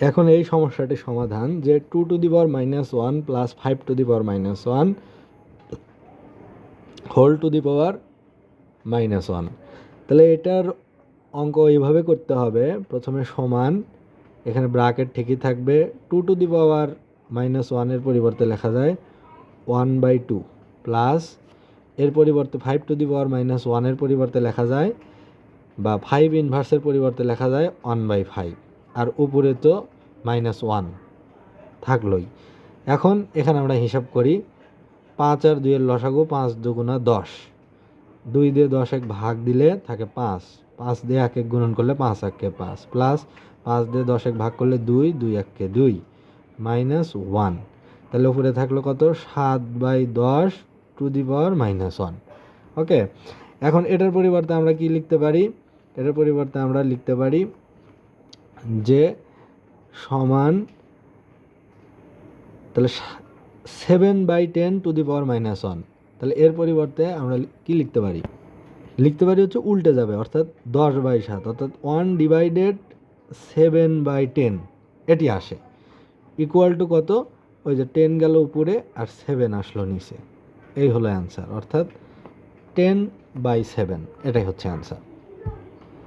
এখন এই সমস্যাটির সমাধান যে two to the power minus one plus five to the power minus one whole to the power minus one তাহলে এটার অঙ্ক এইভাবে করতে হবে। প্রথমে সমান, এখানে ব্রাকেট ঠিকই থাকবে। Two to the power minus ওয়ানের পরিবর্তে লেখা যায় ওয়ান বাই টু প্লাস এর পরিবর্তে five to the power minus ওয়ানের পরিবর্তে লেখা যায় বা ফাইভ ইনভার্সের পরিবর্তে লেখা যায় ওয়ান বাই ফাইভ আর উপরে তো মাইনাস ওয়ান থাকলোই। এখন এখানে আমরা হিসাব করি, পাঁচ আর দুইয়ের লসাগু পাঁচ দুগুণা দশ। দুই দিয়ে দশ এক ভাগ দিলে থাকে পাঁচ। পাঁচ দিয়ে এক এক গুণন করলে পাঁচ এককে পাঁচ। প্লাস পাঁচ দিয়ে দশ এক ভাগ করলে দুই দুই এককে দুই। মাইনাস ওয়ান তাহলে উপরে থাকল কত? সাত বাই দশ to the power minus one okay এখন এটার পরিবর্তে আমরা কি লিখতে পারি? এটার পরিবর্তে আমরা লিখতে পারি যে সমান তাহলে seven by ten to the power minus one তাহলে এর পরিবর্তে আমরা কি লিখতে পারি? লিখতে পারি হচ্ছে উল্টে যাবে, অর্থাৎ দশ বাই সাত, অর্থাৎ one divided seven by ten এটি আসে। ইকুয়াল টু কত? ওই যে টেন গেল উপরে আর সেভেন আসলো নিচে। এই হলো অ্যান্সার অর্থাৎ টেন বাই সেভেন এটাই হচ্ছে অ্যান্সার